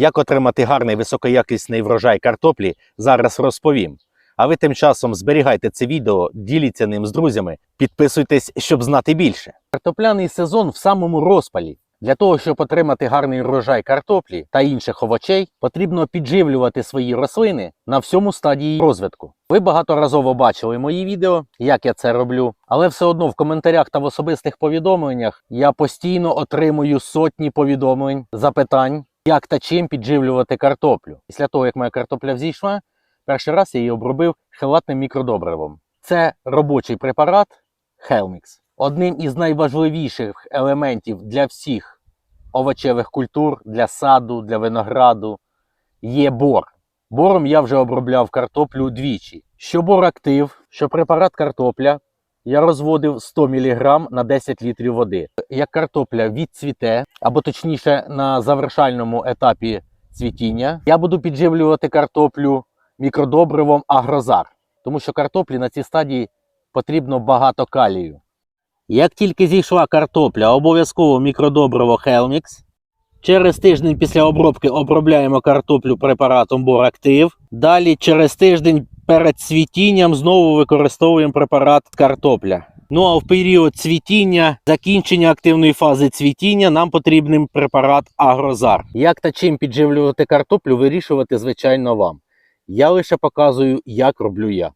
Як отримати гарний високоякісний врожай картоплі, зараз розповім. А ви тим часом зберігайте це відео, діліться ним з друзями, підписуйтесь, щоб знати більше. Картопляний сезон в самому розпалі. Для того, щоб отримати гарний врожай картоплі та інших овочей, потрібно підживлювати свої рослини на всьому стадії розвитку. Ви багаторазово бачили мої відео, як я це роблю, але все одно в коментарях та в особистих повідомленнях я постійно отримую сотні повідомлень, запитань, як та чим підживлювати картоплю. Після того, як моя картопля взійшла, перший раз я її обробив хелатним мікродобривом. Це робочий препарат Helmix. Одним із найважливіших елементів для всіх овочевих культур, для саду, для винограду є бор. Бором я вже обробляв картоплю двічі. Що бор актив, що препарат картопля, я розводив 100 мг на 10 літрів води. Як картопля відцвіте, або точніше на завершальному етапі цвітіння, я буду підживлювати картоплю мікродобривом Агрозар, тому що картоплі на цій стадії потрібно багато калію. Як тільки зійшла картопля, обов'язково мікродобриво Helmix. Через тиждень після обробки обробляємо картоплю препаратом Борактив. Далі через тиждень перед цвітінням знову використовуємо препарат картопля. Ну а в період цвітіння, закінчення активної фази цвітіння, нам потрібен препарат Агрозар. Як та чим підживлювати картоплю, вирішувати, звичайно, вам. Я лише показую, як роблю я.